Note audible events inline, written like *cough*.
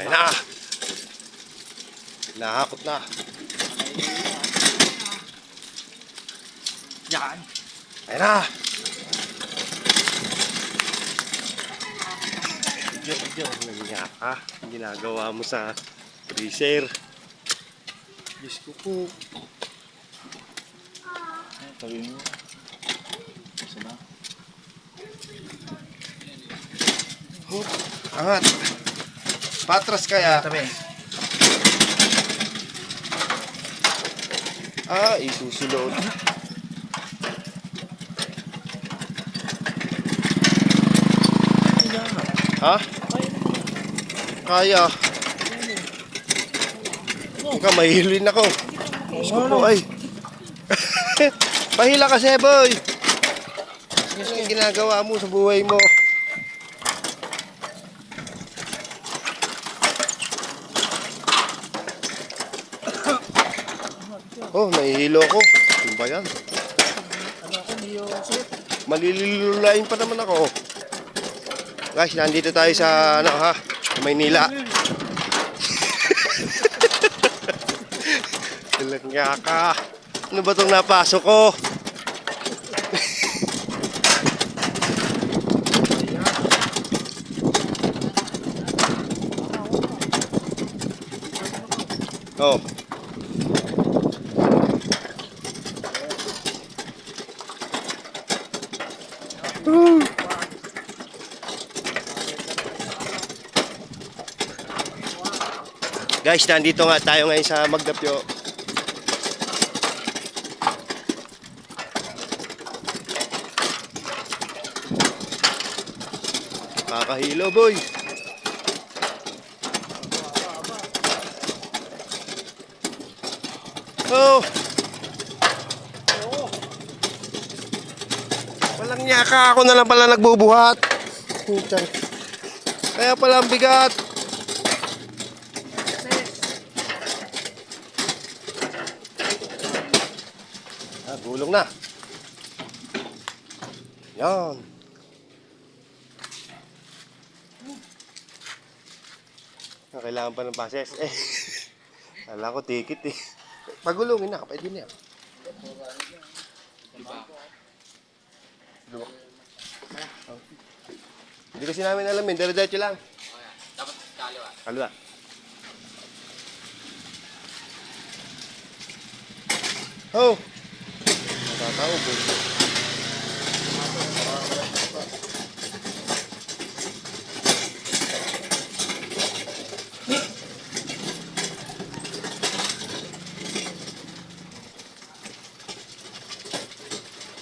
Ayun na. Nahakot na. Yan. Ayun na. Diyan, diyan. Nangyaya ka. Ang ginagawa mo sa freezer. Diyos ko po. Tawin mo. Isa na. Hop. Angat. Patras kaya. Tabi. Ah, isusunod. Ha? Kaya. Ikaw, mahilin ako. Diyos ko po, ay. *laughs* Pahila kasi, boy. Ano ginagawa mo sa buhay mo? Oh, nahihilo ako. Ano ba yan? Ano ako, sir? Malilulain pa naman ako. Guys, nandito tayo sa ano ha, Maynila. *laughs* Talaga ka. Ano ba itong napasok ko? *laughs* Oh. Guys, nandito nga tayo ngayon sa Magdapyo. Makakahilo, boy. Oh. Walang nyaka ako na lang pala nagbubuhat. Putang. Kaya pala ang bigat. Ah, gulong na. Yan. Ah, kailangan pa ng passes. Eh, *laughs* kala ko ticket eh. Pagulungin na, pwede na. Diba? Hindi kasi namin alam yun, dire-diretso lang. Dapat kaliwa. Kalwa. Oh! Natatawag eh.